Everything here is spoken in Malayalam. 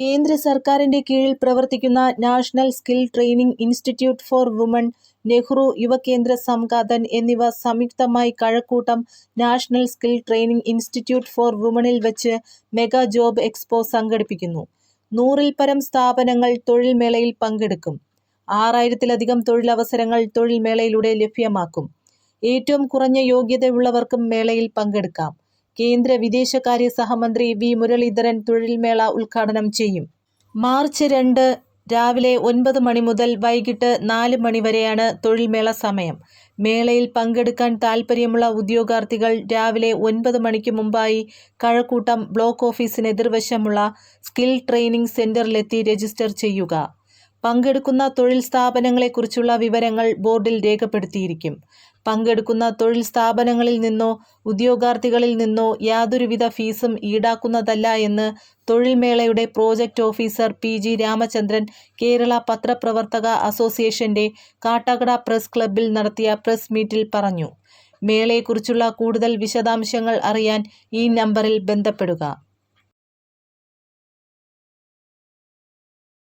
കേന്ദ്ര സർക്കാരിന്റെ കീഴിൽ പ്രവർത്തിക്കുന്ന national skill training institute for woman, Nehru Yuvakendra Sangathan എന്നിവ സംയുക്തമായി Kazhakoottam national skill training institute for വുമണിൽ വെച്ച് മെഗാ ജോബ് എക്സ്പോ സംഘടിപ്പിക്കുന്നു. നൂറിൽ പരം സ്ഥാപനങ്ങൾ തൊഴിൽ മേളയിൽ പങ്കെടുക്കും. ആറായിരത്തിലധികം തൊഴിലവസരങ്ങൾ തൊഴിൽ മേളയിലൂടെ ലഭ്യമാക്കും. ഏറ്റവും കുറഞ്ഞ യോഗ്യതയുള്ളവർക്കും മേളയിൽ പങ്കെടുക്കാം. കേന്ദ്ര വിദേശകാര്യ സഹമന്ത്രി വി മുരളീധരൻ തൊഴിൽമേള ഉദ്ഘാടനം ചെയ്യും. മാർച്ച് രണ്ട് രാവിലെ ഒൻപത് മണി മുതൽ വൈകിട്ട് നാല് മണി വരെയാണ് തൊഴിൽമേള സമയം. മേളയിൽ പങ്കെടുക്കാൻ താൽപ്പര്യമുള്ള ഉദ്യോഗാർത്ഥികൾ രാവിലെ ഒൻപത് മണിക്ക് മുമ്പായി കഴക്കൂട്ടം ബ്ലോക്ക് ഓഫീസിന് എതിർവശമുള്ള സ്കിൽ ട്രെയിനിംഗ് സെന്ററിലെത്തി രജിസ്റ്റർ ചെയ്യുക. പങ്കെടുക്കുന്ന തൊഴിൽ സ്ഥാപനങ്ങളെക്കുറിച്ചുള്ള വിവരങ്ങൾ ബോർഡിൽ രേഖപ്പെടുത്തിയിരിക്കും. പങ്കെടുക്കുന്ന തൊഴിൽ സ്ഥാപനങ്ങളിൽ നിന്നോ ഉദ്യോഗാർത്ഥികളിൽ നിന്നോ യാതൊരുവിധ ഫീസും ഈടാക്കുന്നതല്ല എന്ന് തൊഴിൽമേളയുടെ project officer P. G. Ramachandran Kerala പത്രപ്രവർത്തക അസോസിയേഷന്റെ കാട്ടാക്കട പ്രസ് ക്ലബ്ബിൽ നടത്തിയ പ്രസ് മീറ്റിൽ പറഞ്ഞു. മേളയെക്കുറിച്ചുള്ള കൂടുതൽ വിശദാംശങ്ങൾ അറിയാൻ ഈ നമ്പറിൽ ബന്ധപ്പെടുക.